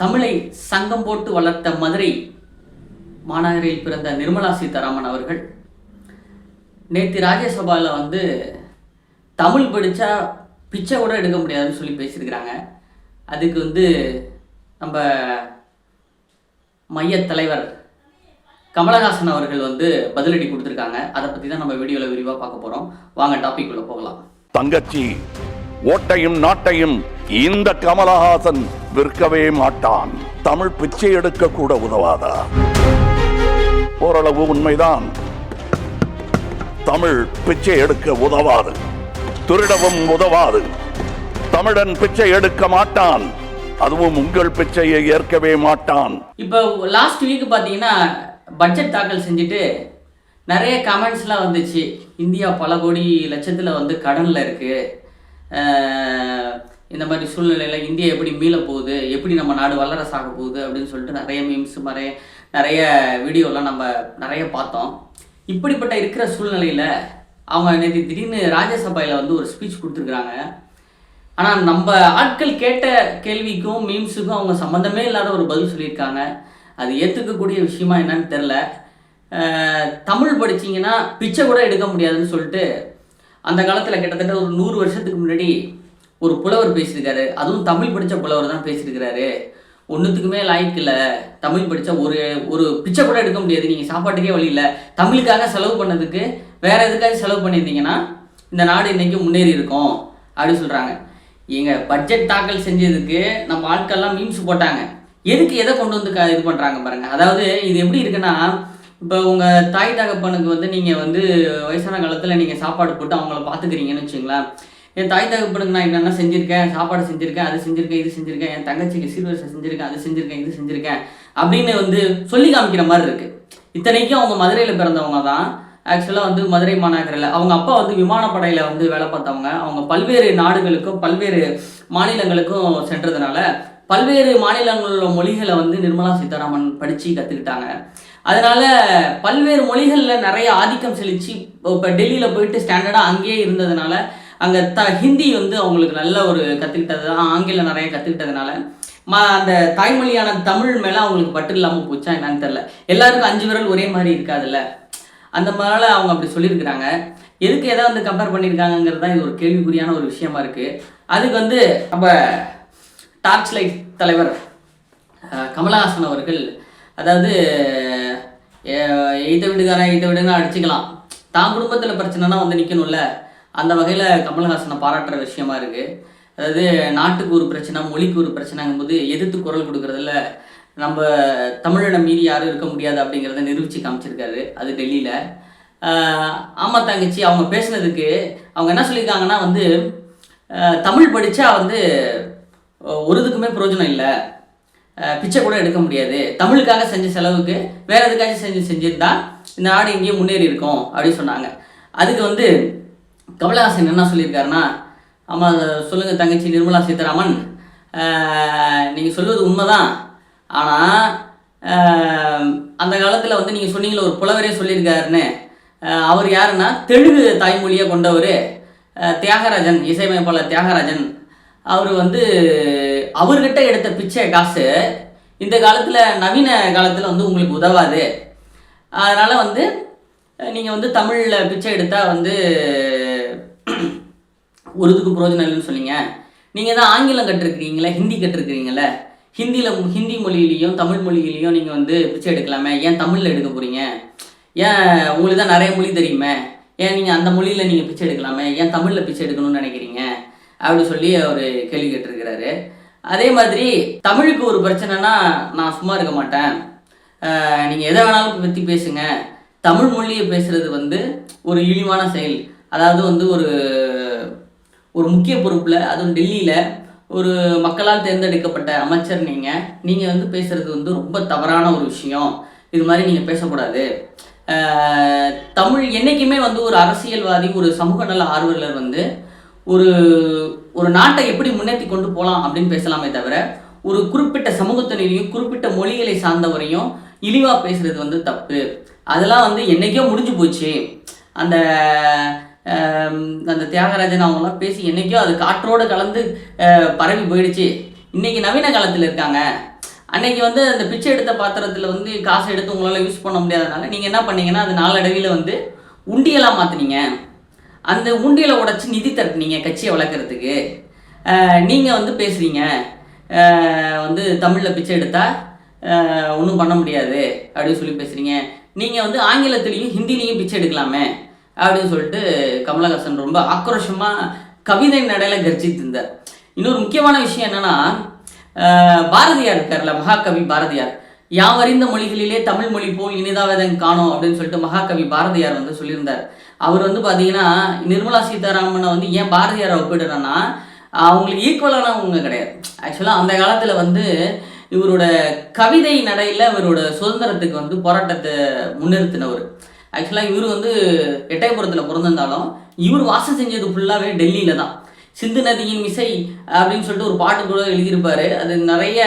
தமிழை சங்கம் போட்டு வளர்த்த மதுரை மாநகரில் பிறந்த நிர்மலா சீதாராமன் அவர்கள். நேற்று ராஜ்யசபாவில் வந்து தமிழ் படித்தா பிச்சை கூட எடுக்க முடியாதுன்னு சொல்லி பேசியிருக்கிறாங்க. அதுக்கு வந்து நம்ம மையத் தலைவர் கமலஹாசன் அவர்கள் வந்து பதிலடி கொடுத்துருக்காங்க. அதை பற்றி தான் நம்ம வீடியோவில் விரிவாக பார்க்க போகிறோம் வாங்க டாபிக் உள்ள போகலாம். தங்கச்சி ஓட்டையும் நாட்டையும் இந்த கமலஹாசன் விற்கவே மாட்டான். தமிழ் பிச்சை எடுக்க கூட உதவாதா? ஓரளவு உண்மைதான். தமிழ் பிச்சை எடுக்க உதவாது. திருடவும் உதவாது. தமிழன் பிச்சை எடுக்க மாட்டான். அதுவும் உங்கள் பிச்சையை ஏற்கவே மாட்டான். இப்போ லாஸ்ட் வீக் பார்த்தீங்கன்னா பட்ஜெட் தாக்கல் செஞ்சுட்டு நிறைய கமெண்ட்ஸ்லாம் வந்துச்சு. இந்தியா பல கோடி லட்சத்தில் வந்து கடனில் இருக்குது இந்த மாதிரி சூழ்நிலையில் இந்தியா எப்படி மீள போகுது எப்படி நம்ம நாடு வல்லரசு ஆக போகுது அப்படின்னு சொல்லிட்டு நிறைய மீம்ஸ் நிறைய நிறைய வீடியோலாம் நம்ம நிறைய பார்த்தோம். இப்படிப்பட்ட இருக்கிற சூழ்நிலையில் அவங்க நேற்று திடீர்னு ராஜ்யசபையில் வந்து ஒரு ஸ்பீச் கொடுத்துருக்குறாங்க. ஆனால் நம்ம ஆட்கள் கேட்ட கேள்விக்கும் மீம்ஸுக்கும் அவங்க சம்மந்தமே இல்லாத ஒரு பதில் சொல்லியிருக்காங்க. அது ஏற்றுக்கக்கூடிய விஷயமா என்னன்னு தெரில தமிழ் படிச்சிங்கன்னா பிச்சை கூட எடுக்க முடியாதுன்னு சொல்லிட்டு அந்த காலத்தில் கிட்டத்தட்ட ஒரு நூறு வருஷத்துக்கு முன்னாடி ஒரு புலவர் பேசியிருக்காரு. அதுவும் தமிழ் படித்த புலவர் தான் பேசியிருக்கிறாரு. ஒன்றுத்துக்குமே லாய்க்கு இல்லை. தமிழ் படித்தா ஒரு ஒரு பிச்சை கூட எடுக்க முடியாது. நீங்கள் சாப்பாட்டுக்கே வழி இல்லை. தமிழுக்காக செலவு பண்ணதுக்கு வேற எதுக்காக செலவு பண்ணியிருந்தீங்கன்னா இந்த நாடு இன்றைக்கி முன்னேறி இருக்கும். அப்படின்னு சொல்கிறாங்க எங்கள் பட்ஜெட் தாக்கல் செஞ்சதுக்கு நம்ம ஆட்கள்லாம் மீம்ஸ் போட்டாங்க. எதுக்கு எதை கொண்டு வந்து க- இது பண்ணுறாங்க பாருங்கள் அதாவது இது எப்படி இருக்குன்னா இப்போ உங்கள் தாய் தகப்பனுக்கு வந்து நீங்கள் வந்து வயசான காலத்தில் நீங்கள் சாப்பாடு போட்டு அவங்கள பார்த்துக்கிறீங்கன்னு வச்சுங்களேன். என் தாய் தகப்பனுக்கு நான் என்னென்ன செஞ்சுருக்கேன் சாப்பாடு செஞ்சுருக்கேன் அது செஞ்சுருக்கேன் இது செஞ்சுருக்கேன் என் தங்கச்சிக்கு சீர்வரிசை செஞ்சுருக்கேன் அது செஞ்சுருக்கேன் இது செஞ்சுருக்கேன் அப்படின்னு வந்து சொல்லி காமிக்கிற மாதிரி இருக்குது இத்தனைக்கும் அவங்க மதுரையில் பிறந்தவங்க தான். ஆக்சுவலாக வந்து மதுரை மாநகரில் அவங்க அப்பா வந்து விமானப்படையில் வந்து வேலை பார்த்தவங்க. அவங்க பல்வேறு நாடுகளுக்கும் பல்வேறு மாநிலங்களுக்கும் சென்றதுனால பல்வேறு மாநிலங்களோட மொழிகளை வந்து நிர்மலா சீதாராமன் படித்து கற்றுக்கிட்டாங்க அதனால பல்வேறு மொழிகளில் நிறைய ஆதிக்கம் செலுத்தி இப்போ டெல்லியில் போயிட்டு ஸ்டாண்டர்டாக அங்கேயே இருந்ததுனால அங்கே த ஹிந்தி வந்து அவங்களுக்கு நல்ல ஒரு கற்றுக்கிட்டது தான் ஆங்கிலம் நிறைய கற்றுக்கிட்டதுனால ம அந்த தாய்மொழியான தமிழ் மேலே அவங்களுக்கு பற்று இல்லாமல் போச்சா என்னன்னு தெரில எல்லாருக்கும் அஞ்சு விரல் ஒரே மாதிரி இருக்காதுல்ல. அந்த மாதிரில அவங்க அப்படி சொல்லியிருக்கிறாங்க. எதுக்கு எதை வந்து கம்பேர் பண்ணியிருக்காங்கங்கிறது தான் இது ஒரு கேள்விக்குறியான ஒரு விஷயமா இருக்குது அதுக்கு வந்து நம்ம டார்ச் லைட் தலைவர் கமலஹாசன் அவர்கள் அதாவது அஹ், எய்த வீடுகாரன் எய்த வீடுன்னு அடிச்சுக்கலாம். தான் குடும்பத்தில் பிரச்சனைனா வந்து நிற்கணும்ல அந்த வகையில் கமல்ஹாசனை பாராட்டுற விஷயமா இருக்குது அதாவது நாட்டுக்கு ஒரு பிரச்சனை மொழிக்கு ஒரு பிரச்சனைங்கும்போது எதிர்த்து குரல் கொடுக்குறதுல நம்ம தமிழிடம் மீறி யாரும் இருக்க முடியாது அப்படிங்கிறத நிரூபித்து காமிச்சிருக்காரு அது டெல்லியில். ஆமாம் தங்கச்சி அவங்க பேசுனதுக்கு அவங்க என்ன சொல்லியிருக்காங்கன்னா வந்து தமிழ் படித்தா வந்து ஒரு இதுக்குமே பிரயோஜனம் இல்லை. பிச்சை கூட எடுக்க முடியாது. தமிழுக்காக செஞ்ச செலவுக்கு வேறு எதுக்காச்சும் செஞ்சு செஞ்சுருந்தா இந்த நாடு எங்கேயும் முன்னேறி இருக்கும் அப்படின்னு சொன்னாங்க. அதுக்கு வந்து கமலஹாசன் என்ன சொல்லியிருக்காருன்னா ஆமாம் சொல்லுங்கள் தங்கச்சி நிர்மலா சீதாராமன். நீங்கள் சொல்வது உண்மைதான். ஆனால் அந்த காலத்தில் வந்து நீங்கள் சொன்னீங்களே ஒரு புலவரே சொல்லியிருக்காருன்னு. அவர் யாருன்னா தெலுங்கு தாய்மொழியை கொண்டவர். தியாகராஜன் இசையமைப்பாளர் தியாகராஜன். அவர் வந்து அவர்கிட்ட எடுத்த பிச்சை காசு இந்த காலத்தில் நவீன காலத்தில் வந்து உங்களுக்கு உதவாது. அதனால் வந்து நீங்கள் வந்து தமிழில் பிச்சை எடுத்தால் வந்து ஒரு இதுக்கு பிரயோஜனம் இல்லைன்னு சொன்னீங்க. நீங்கள் தான் ஆங்கிலம் கற்றுருக்கிறீங்களே? ஹிந்தி கற்றுருக்கிறீங்களே ஹிந்தியில் ஹிந்தி மொழியிலையும் தமிழ் மொழியிலையும் நீங்கள் வந்து பிச்சை எடுக்கலாமே? ஏன் தமிழில் எடுக்க போகிறீங்க ஏன் உங்களுக்கு தான் நிறைய மொழி தெரியுமே? ஏன் நீங்கள் அந்த மொழியில் நீங்கள் பிச்சை எடுக்கலாமே? ஏன் தமிழில் பிச்சை எடுக்கணும்னு நினைக்கிறீங்க? அப்படி சொல்லி அவர் கேள்வி கேட்டிருக்கிறாரு. அதே மாதிரி தமிழுக்கு ஒரு பிரச்சனைனா நான் சும்மா இருக்க மாட்டேன். நீங்கள் எதை வேணாலும் பற்றி பேசுங்க. தமிழ் மொழியை பேசுகிறது வந்து ஒரு இழிவான செயல். அதாவது வந்து ஒரு ஒரு முக்கிய பொறுப்பில் அதுவும் டெல்லியில் ஒரு மக்களால் தேர்ந்தெடுக்கப்பட்ட அமைச்சர் நீங்கள் நீங்கள் வந்து பேசுகிறது வந்து ரொம்ப தவறான ஒரு விஷயம். இது மாதிரி நீங்கள் பேசக்கூடாது. தமிழ் என்றைக்குமே வந்து ஒரு அரசியல்வாதி ஒரு சமூக நல ஆர்வலர் வந்து ஒரு ஒரு நாட்டை எப்படி முன்னேற்றி கொண்டு போகலாம் அப்படின்னு பேசலாமே தவிர ஒரு குறிப்பிட்ட சமூகத்தினரையும் குறிப்பிட்ட மொழிகளை சார்ந்தவரையும் இழிவாக பேசுறது வந்து தப்பு. அதெல்லாம் வந்து என்னைக்கோ முடிஞ்சு போச்சு. அந்த அந்த தியாகராஜன் அவங்களாம் பேசி என்றைக்கோ அது காற்றோடு கலந்து பரவி போயிடுச்சு. இன்றைக்கி நவீன காலத்தில் இருக்காங்க. அன்னைக்கு வந்து அந்த பிச்சை எடுத்த பாத்திரத்தில் வந்து காசு எடுத்து உங்களால் யூஸ் பண்ண முடியாதனால நீங்கள் என்ன பண்ணீங்கன்னா அது நாளடைவில் வந்து உண்டியலாக மாற்றினீங்க அந்த உண்டியலை உடச்சி நிதி திரட்டுனீங்க கட்சியை வளர்க்குறதுக்கு. நீங்கள் வந்து பேசுகிறீங்க வந்து தமிழில் பிச்சை எடுத்தால் ஒன்றும் பண்ண முடியாது அப்படின்னு சொல்லி பேசுகிறீங்க நீங்கள் வந்து ஆங்கிலத்துலேயும் ஹிந்திலையும் பிச்சை எடுக்கலாமே. அப்படின்னு சொல்லிட்டு கமலஹாசன் ரொம்ப ஆக்ரோஷமாக கவிதை நடையில் கர்ஜித்து இருந்தார். இன்னொரு முக்கியமான விஷயம் என்னென்னா பாரதியார் இருக்கார்ல மகாகவி பாரதியார். யாவறிந்த மொழிகளிலே தமிழ் மொழி போல் இனிதாவதன் காணும் அப்படின்னு சொல்லிட்டு மகாகவி பாரதியார் வந்து சொல்லியிருந்தார். அவர் வந்து பார்த்தீங்கன்னா நிர்மலா சீதாராமனை வந்து ஏன் பாரதியாரை ஒப்பிடுறேன்னா அவங்களுக்கு ஈக்குவலானவங்க கிடையாது. ஆக்சுவலாக அந்த காலத்தில் வந்து இவரோட கவிதை நடையில் இவரோட சுதந்திரத்துக்கு வந்து போராட்டத்தை முன்னிறுத்தினவர். ஆக்சுவலாக இவர் வந்து எட்டயபுரத்தில் பிறந்திருந்தாலும் இவர் வாசம் செஞ்சது ஃபுல்லாகவே டெல்லியில் தான். சிந்து நதியின் மிசை அப்படின்னு சொல்லிட்டு ஒரு பாட்டு கூட எழுதியிருப்பார். அது நிறைய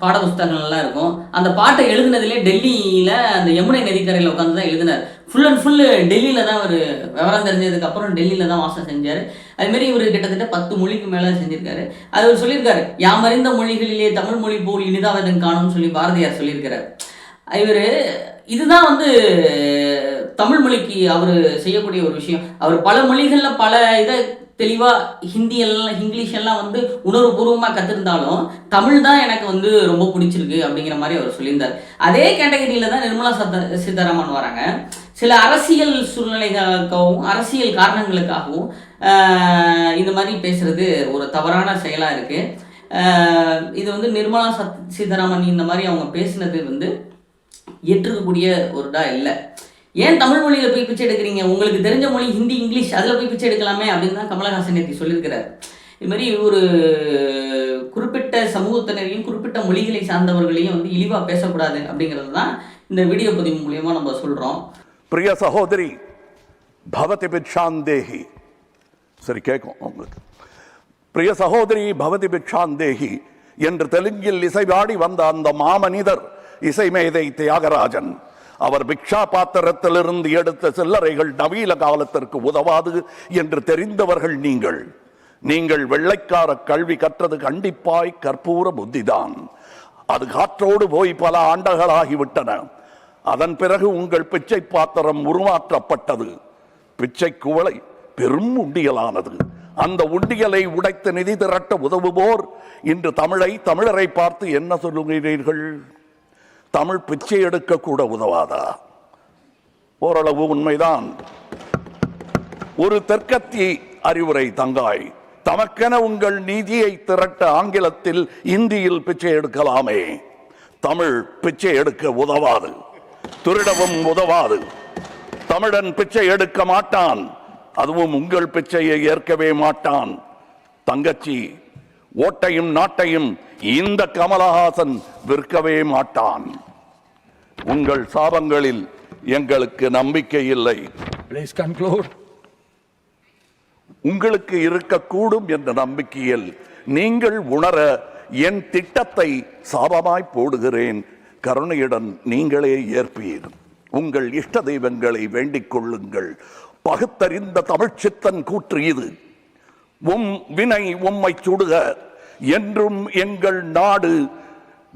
பாட புஸ்தகங்கள்லாம் இருக்கும். அந்த பாட்டை எழுதுனதுலேயே டெல்லியில் அந்த யமுனை நதிக்கரையில் உட்காந்து தான் எழுதினார். ஃபுல் அண்ட் ஃபுல்லு டெல்லியில் தான் அவர் விவரம் தெரிஞ்சதுக்கப்புறம் டெல்லியில் தான் வாசம் செஞ்சார். அதுமாரி இவர் கிட்டத்தட்ட பத்து மொழிக்கு மேலே செஞ்சிருக்காரு. அது அவர் சொல்லியிருக்காரு யாமறிந்த மொழிகளிலே தமிழ் மொழி போல் இனிதாவதன் காணும்னு சொல்லி பாரதியார் சொல்லியிருக்கிறார். இவர் இதுதான் வந்து தமிழ் மொழிக்கு அவர் செய்யக்கூடிய ஒரு விஷயம். அவர் பல மொழிகளில் பல இதை தெளிவாக ஹிந்தி எல்லாம் இங்கிலீஷ் எல்லாம் வந்து உணர்வுபூர்வமாக கற்றுருந்தாலும் தமிழ் தான் எனக்கு வந்து ரொம்ப பிடிச்சிருக்கு அப்படிங்கிற மாதிரி அவர் சொல்லியிருந்தார். அதே கேட்டகரியில் தான் நிர்மலா சத்த சீதாராமன் வராங்க. சில அரசியல் சூழ்நிலைகளுக்காகவும் அரசியல் காரணங்களுக்காகவும் இந்த மாதிரி பேசுகிறது ஒரு தவறான செயலாக இருக்குது இது வந்து நிர்மலா சத் சீதாராமன் இந்த மாதிரி அவங்க பேசினது வந்து ஏற்றுக்கக்கூடிய ஒரு டா இல்லை. ஏன் தமிழ் மொழியில் போய் பிச்சை எடுக்கிறீங்க? உங்களுக்கு தெரிஞ்ச மொழி ஹிந்தி இங்கிலீஷ் அதில் போய் பிச்சை எடுக்கலாமே அப்படின்னு தான் கமலஹாசன் நேற்று சொல்லியிருக்கிறார். இது மாதிரி ஒரு குறிப்பிட்ட சமூகத்தினரையும் குறிப்பிட்ட மொழிகளை சார்ந்தவர்களையும் வந்து இழிவாக பேசக்கூடாது அப்படிங்கிறது தான் இந்த வீடியோ பதிவு மூலியமாக நம்ம சொல்கிறோம் பிரிய சகோதரி பவதி பிக்ஷாந்தேகி சரி கேட்கும் உங்களுக்கு. பிரிய சகோதரி பவதி பிக்ஷாந்தேகி என்று தெலுங்கில் இசைவாடி வந்த அந்த மாமனிதர் இசைமேதை தியாகராஜன். அவர் பிக்ஷா பாத்திரத்திலிருந்து எடுத்த சில்லறைகள் நவீன காலத்திற்கு உதவாது என்று தெரிந்தவர்கள் நீங்கள். நீங்கள் வெள்ளைக்கார கல்வி கற்றது கண்டிப்பாய் கற்பூர புத்திதான். அது காற்றோடு போய் பல ஆண்டுகளாகிவிட்டன. அதன் பிறகு உங்கள் பிச்சை பாத்திரம் உருமாற்றப்பட்டது. பிச்சை குவளை பெரும் உண்டியலானது. அந்த உண்டியலை உடைத்து நிதி திரட்ட உதவுவோர் இன்று தமிழை தமிழரை பார்த்து என்ன சொல்லுகிறீர்கள்? தமிழ் பிச்சை எடுக்க கூட உதவாதா? ஓரளவு உண்மைதான். ஒரு தெற்கத்தி அறிவுரை தங்காய் தமக்கென உங்கள் நீதியை திரட்ட ஆங்கிலத்தில் இந்தியில் பிச்சை எடுக்கலாமே. தமிழ் பிச்சை எடுக்க உதவாது. திருடவும் உதவாது. தமிழன் பிச்சை எடுக்க மாட்டான். அதுவும் உங்கள் பிச்சையை ஏற்கவே மாட்டான். தங்கச்சி ஓட்டையும் நாட்டையும் இந்த கமலஹாசன் விற்கவே மாட்டான். உங்கள் சாபங்களில் எங்களுக்கு நம்பிக்கை இல்லை. உங்களுக்கு இருக்கக்கூடும் என்ற நம்பிக்கையில் நீங்கள் உணர என் திட்டத்தை சாபமாய் போடுகிறேன். கருணையுடன் நீங்களே ஏற்பீர். உங்கள் இஷ்ட தெய்வங்களை வேண்டிக் கொள்ளுங்கள். பகுத்தறிந்த தமிழ்ச்சித்தன் கூற்று இது. உம் வினை உம்மை சுடுக. என்றும் எங்கள் நாடு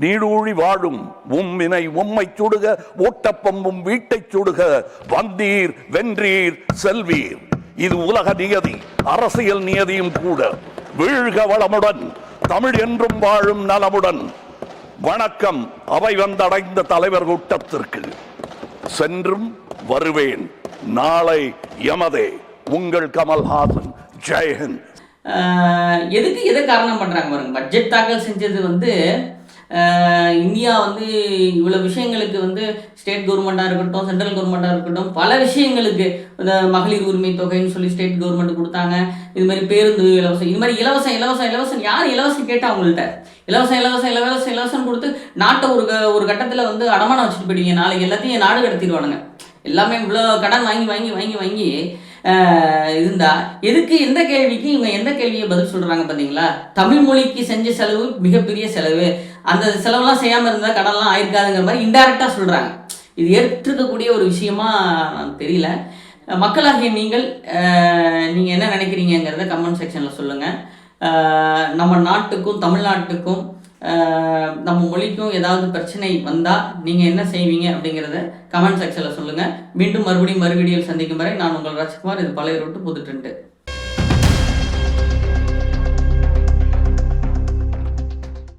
நீடூழி வாழும். உம் வினை உம்மை சுடுக ஓட்டப்பம் உம் வீட்டை சுடுக. வந்தீர் வென்றீர் செல்வீர். இது உலக நியதி அரசியல் நியதியும் கூட. வீழ்க வளமுடன் தமிழ் என்றும் வாழும் நலமுடன். வணக்கம் அவை வந்தடைந்த தலைவர் கூட்டத்திற்கு. சென்றும் வருவேன். நாளை எமதே. உங்கள் கமல்ஹாசன். ஜெயஹிந்த் எதுக்கு எதை காரணம் பண்ணுறாங்க பாருங்க. பட்ஜெட் தாக்கல் செஞ்சது வந்து இந்தியா வந்து இவ்வளோ விஷயங்களுக்கு வந்து ஸ்டேட் கவர்மெண்ட்டாக இருக்கட்டும் சென்ட்ரல் கவர்மெண்ட்டாக இருக்கட்டும் பல விஷயங்களுக்கு இந்த மகளிர் உரிமை தொகைன்னு சொல்லி ஸ்டேட் கவர்மெண்ட் கொடுத்தாங்க. இது மாதிரி பேருந்து இலவசம் இது மாதிரி இலவசம் இலவசம் இலவசம். யார் இலவசம் கேட்டால் அவங்கள்ட்ட? இலவசம் இலவசம் இலவசம் இலவசம் கொடுத்து நாட்டை ஒரு ஒரு கட்டத்தில் வந்து அடமானம் வச்சுட்டு போயிடுவீங்க. நாளைக்கு எல்லாத்தையும் நாடு கடத்திடுவானுங்க. எல்லாமே இவ்வளோ கடன் வாங்கி வாங்கி வாங்கி வாங்கி இருந்தா? எதுக்கு எந்த கேள்விக்கு இவங்க எந்த கேள்வியை பதில் சொல்றாங்க பாத்தீங்களா? தமிழ் மொழிக்கு செஞ்ச செலவு மிகப்பெரிய செலவு. அந்த செலவெல்லாம் செய்யாம இருந்தா கடன்லாம் ஆயிருக்காதுங்கிற மாதிரி இன்டைரக்டா சொல்றாங்க. இது ஏற்றுக்கக்கூடிய ஒரு விஷயமா தெரியல. மக்களாகிய நீங்கள் நீங்கள் என்ன நினைக்கிறீங்கிறத கமெண்ட் செக்ஷனில் சொல்லுங்கள் நம்ம நாட்டுக்கும் தமிழ்நாட்டுக்கும் நம்ம மொழிக்கும் ஏதாவது பிரச்சனை வந்தால் நீங்கள் என்ன செய்வீங்க அப்படிங்கிறத கமெண்ட் செக்ஷனில் சொல்லுங்கள் மீண்டும் மறுபடியும் மறு சந்திக்கும் வரை நான் உங்கள் ராஜ்குமார் இது பழைய ரோட்டு புது ட்ரெண்டு.